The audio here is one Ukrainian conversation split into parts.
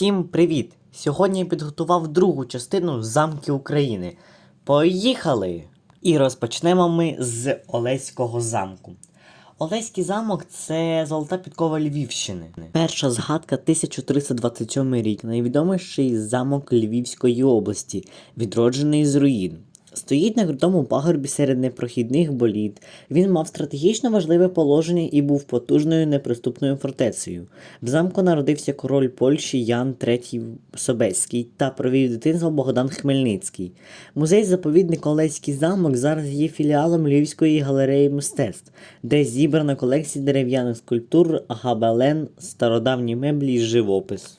Всім привіт! Сьогодні я підготував другу частину замки України. Поїхали! І розпочнемо ми з Олеського замку. Олеський замок це золота підкова Львівщини. Перша згадка 1327 рік, найвідоміший замок Львівської області, відроджений з руїн. Стоїть на крутому пагорбі серед непрохідних боліт. Він мав стратегічно важливе положення і був потужною неприступною фортецею. В замку народився король Польщі Ян III Собеський та провів дитинство Богдан Хмельницький. Музей заповідник Олеський замок зараз є філіалом Львівської галереї мистецтв, де зібрана колекція дерев'яних скульптур, габелен, стародавні меблі і живопис.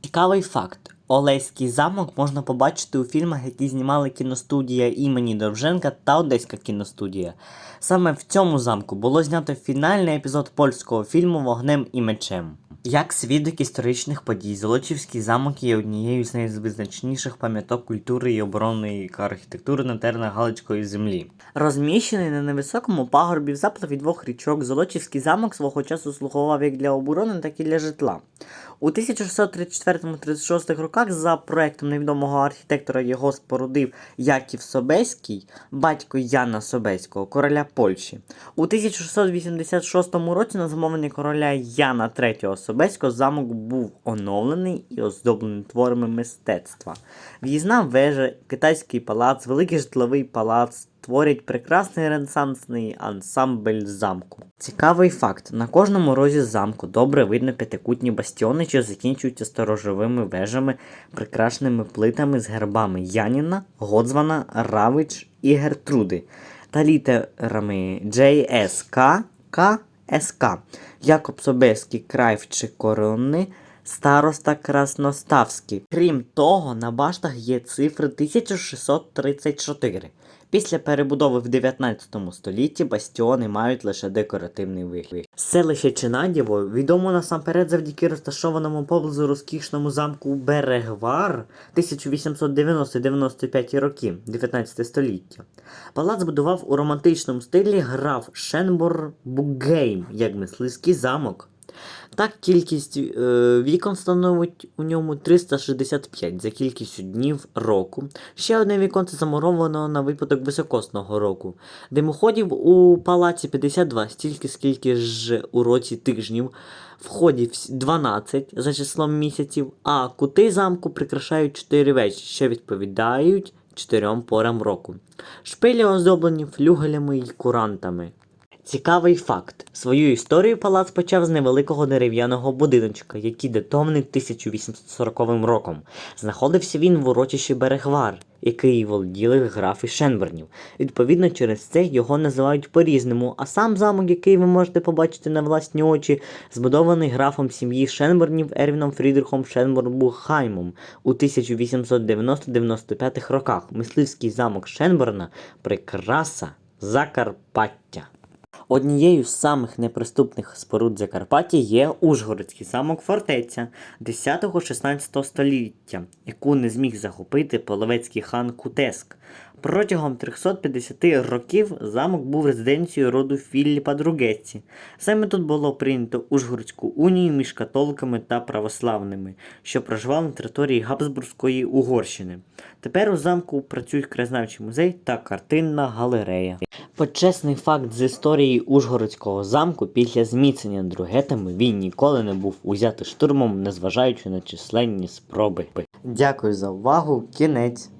Цікавий факт. Олеський замок можна побачити у фільмах, які знімали кіностудія імені Довженка та Одеська кіностудія. Саме в цьому замку було знято фінальний епізод польського фільму Вогнем і мечем. Як свідок історичних подій, Золочівський замок є однією з найвизначніших пам'яток культури і оборонної архітектури на теренах Галицької землі. Розміщений на невисокому пагорбі в заплаві двох річок, Золочівський замок свого часу слугував як для оборони, так і для житла. У 1634-36 роках за проектом невідомого архітектора його спорудив Яків Собеський, батько Яна Собеського, короля Польщі. У 1686 році на замовлення короля Яна III Собеського замок був оновлений і оздоблений творами мистецтва. В'їзна вежа, китайський палац, великий житловий палац творять прекрасний ренесансний ансамбль замку. Цікавий факт: на кожному розі замку добре видно п'ятикутні бастіони, що закінчуються сторожовими вежами, прикрашеними плитами з гербами Яніна, Годзвана, Равич і Гертруди та літерами JSK, КСК, Якоб Собеський, Крайв чи Корони, Староста Красноставський. Крім того, на баштах є цифри 1634. Після перебудови в 19 столітті бастіони мають лише декоративний вигляд. Селище Чинадєво відомо насамперед завдяки розташованому поблизу розкішному замку Берегвар 1890-95 роки 19 століття. Палац будував у романтичному стилі граф Шенбор Бугейм як мисливський замок. Так, кількість е, вікон становить у ньому 365 за кількістю днів року. Ще одне віконце замуровано на випадок високосного року. Димоходів у палаці 52, стільки скільки ж у році тижнів. Входів 12 за числом місяців, а кути замку прикрашають 4 вечі, що відповідають 4 порам року. Шпилі оздоблені флюгелями й курантами. Цікавий факт. Свою історію палац почав з невеликого дерев'яного будиночка, який датований 1840 роком. Знаходився він в урочищі Берегвар, який володіли графи Шенбернів. Відповідно, через це його називають по-різному, а сам замок, який ви можете побачити на власні очі, збудований графом сім'ї Шенбернів Ервіном Фрідрихом Шенберн-Бухаймом у 1890-95 роках. Мисливський замок Шенберна прикраса Закарпаття. Однією з самих неприступних споруд Закарпаття є Ужгородський замок фортеця 10-16 століття, яку не зміг захопити половецький хан Кутеск. Протягом 350 років замок був резиденцією роду Філіпа Другеці. Саме тут було прийнято Ужгородську унію між католиками та православними, що проживали на території Габсбурзької Угорщини. Тепер у замку працюють краєзнавчий музей та картинна галерея. Почесний факт з історії Ужгородського замку після зміцнення другетами він ніколи не був узятий штурмом, незважаючи на численні спроби. Дякую за увагу. Кінець.